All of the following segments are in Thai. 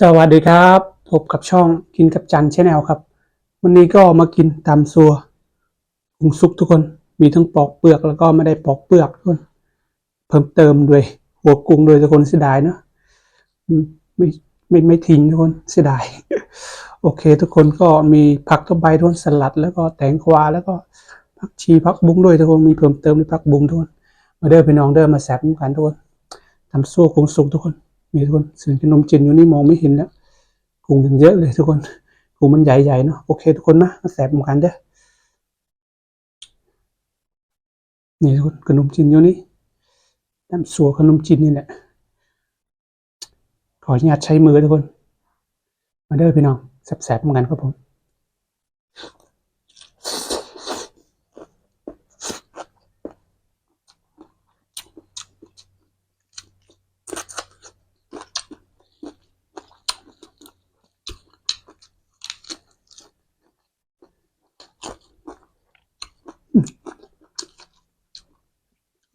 สวัสดีครับพบกับช่องกินกับจันชาแนลครับ วันนี้ก็มากินตำซัวกุ้งซุกทุกคนมีทั้งปอกเปลือกแล้วก็ไม่ได้ปอกเปลือกทุกคนเพิ่มเติมด้วยหัวกุ้งด้วยทุกคนเสียดายเนอะไม่ไม่ไม่ทิ้งทุกคนเสียดาย โอเค ทุกคนก็มีผักตะไบทุกคนสลัด แล้วก็แตงกวาแล้วก็ผักชีผักบุ้งด้วยทุกคนมีเพิ่มเติมด้วยผักบุ้งทุกคนมาเด้อพี่น้องเด้อมาแซ่บกันทุกคนตำซัวกุ้งซุกทุกคน นี่ทุกคนเสียงขนมจีนอยู่นี่มองไม่เห็นแล้วกุ้งมันเยอะเลยทุกคนกุ้งมันใหญ่ๆเนาะโอเค ทุกคนนะแสบเหมือนกันเด้อนี่ทุกคนขนมจีนอยู่นี่น้ำสัวขนมจีนนี่แหละขออนุญาตใช้มือทุกคน มาเด้อพี่น้องแสบๆเหมือนกันครับผม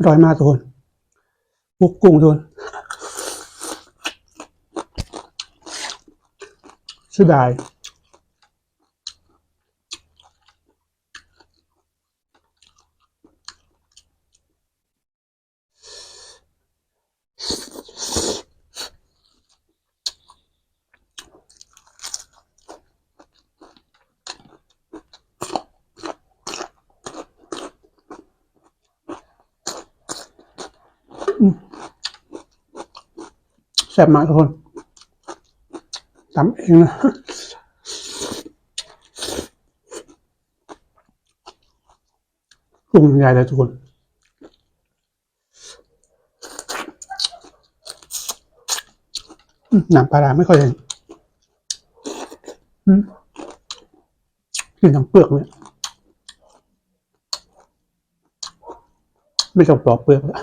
อร่อยมากทุนพวกกุ้งทุนเสียดาย แซ่บมากทุกคนทำเองนะกุ้งใหญ่เลยทุกคนอืมน้ำปลาร้าไม่ค่อยเห็นอืมกินทั้งเปลือกเลยไม่ชอบปลอกเปลือกแล้ว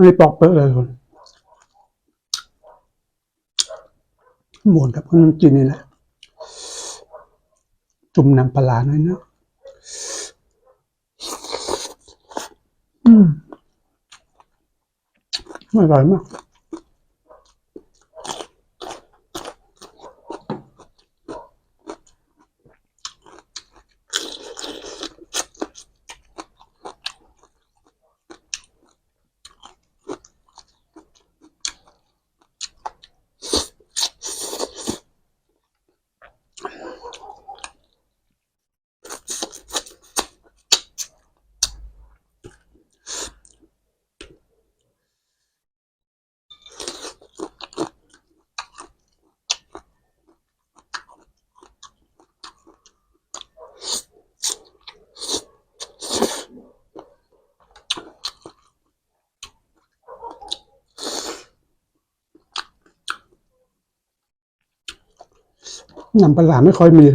ไม่ได้ปอกเปลือกเลยคนหมุนกับคนมจีนนี่แหละ จุ่มน้ำปลาหน่อยนะอืมอร่อยมาก น้ำปลาร้าไม่ค่อยมี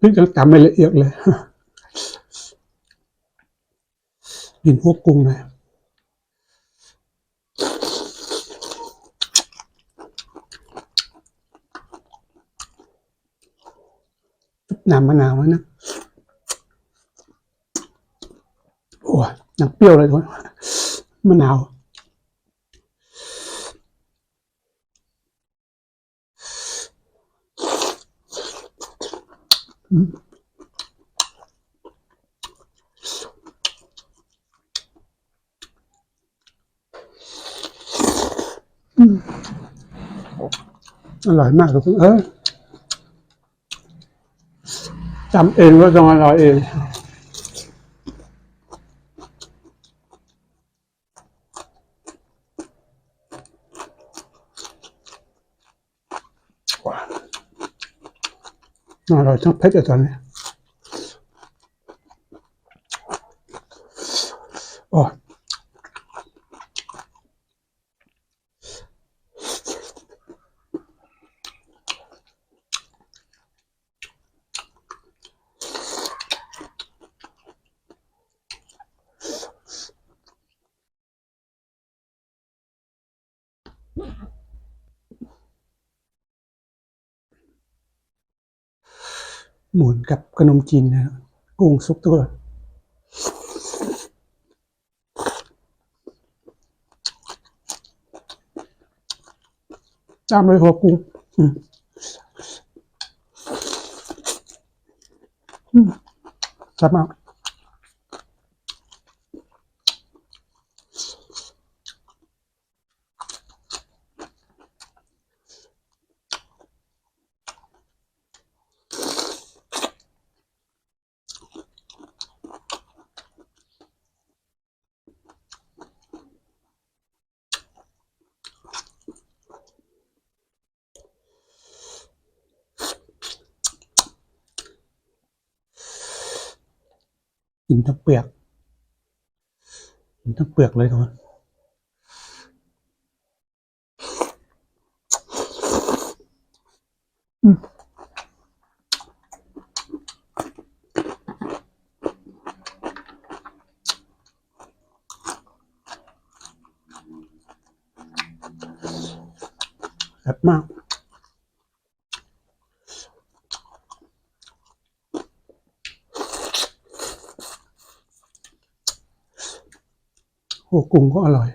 พริกยังตำไม่ละเอียดเลยกินพวกกุ้งเลยน้ำมะนาวแล้นะ โอ้ยยังเปรี้ยวเลยทุกคนมะนาว อร่อยมากทุกคนเออจำเองว่าต้องอร่อยเอง อร่อยทั้งเผ็ดเลยตอนนี้โอ้ย หมุนกับขนมจีนนะกุ้งซุปทุกคนตามเลยหัวกุ้งอืมจับมา กกินทั้งเปลือกกินทั้งเปลือกเลยทุกคนอืมแซ่บมาก โอ้กุ้งก็อร่อย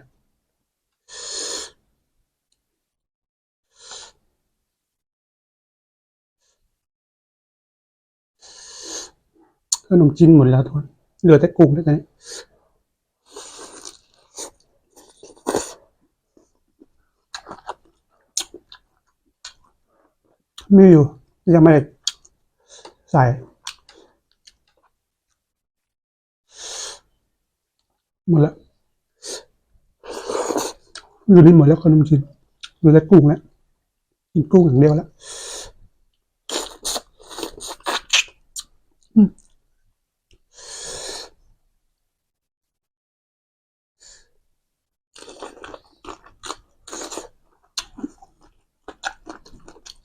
ขนมจีนหมดแล้วทุกคนเหลือแต่กุ้งแล้วตอนนี้มีอยู่ยังไม่ได้ใส่หมดแล้ว อยู่ในหมดแล้วขนมจีนเหลือแต่กุ้งแล้วกินกุ้งอย่างเดียวแล้ว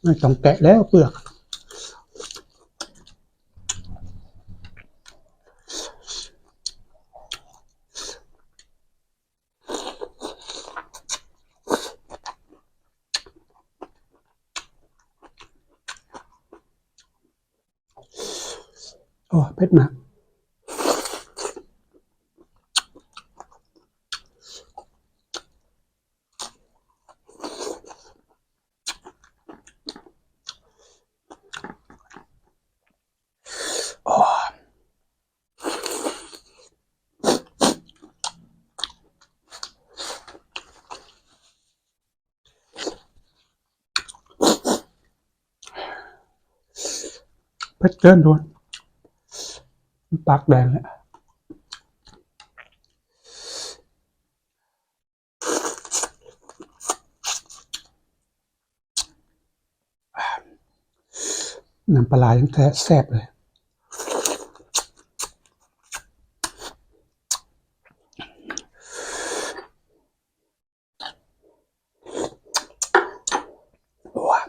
ไม่ต้องแกะแล้วเปลือก โอ้เผ็ดมากโอ้เผ็ดเกินทุกคน ปากแดงเลยน้ำปลาร้ายังแท้แซ่บเลย ว้าว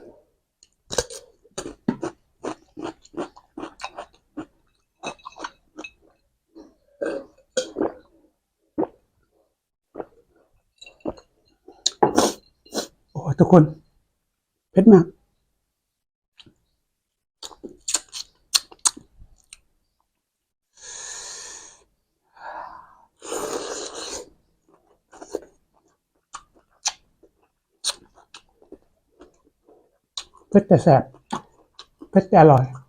โอ้ย ทุกคน เผ็ดมาก เผ็ดแต่แสบเผ็ดแต่อร่อย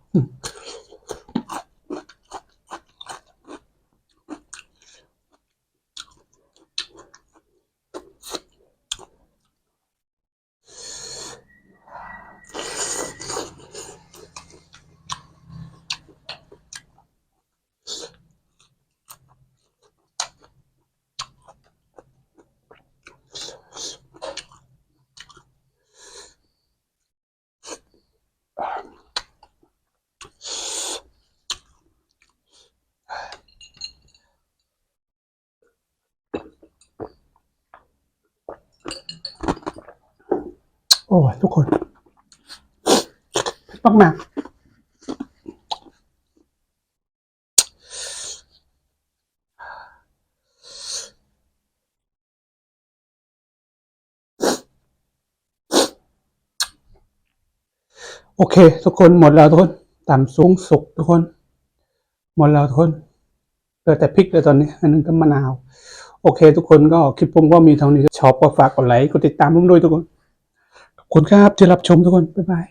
โอ้ยทุกคนเผ็ดมากโอเค ทุกคนหมดแล้วทุกคนต่ำสูงสุกทุกคน หมดแล้วทุกคนเหลือแต่พริกเลยตอนนี้ อันนึงก็มะนาว โอเค ทุกคนก็คลิปผมก็มีเท่านี้ชอบก็ฝากกดไลค์กดติดตามผมด้วยทุกคน คุณครับที่รับชมทุกคน บ๊ายบาย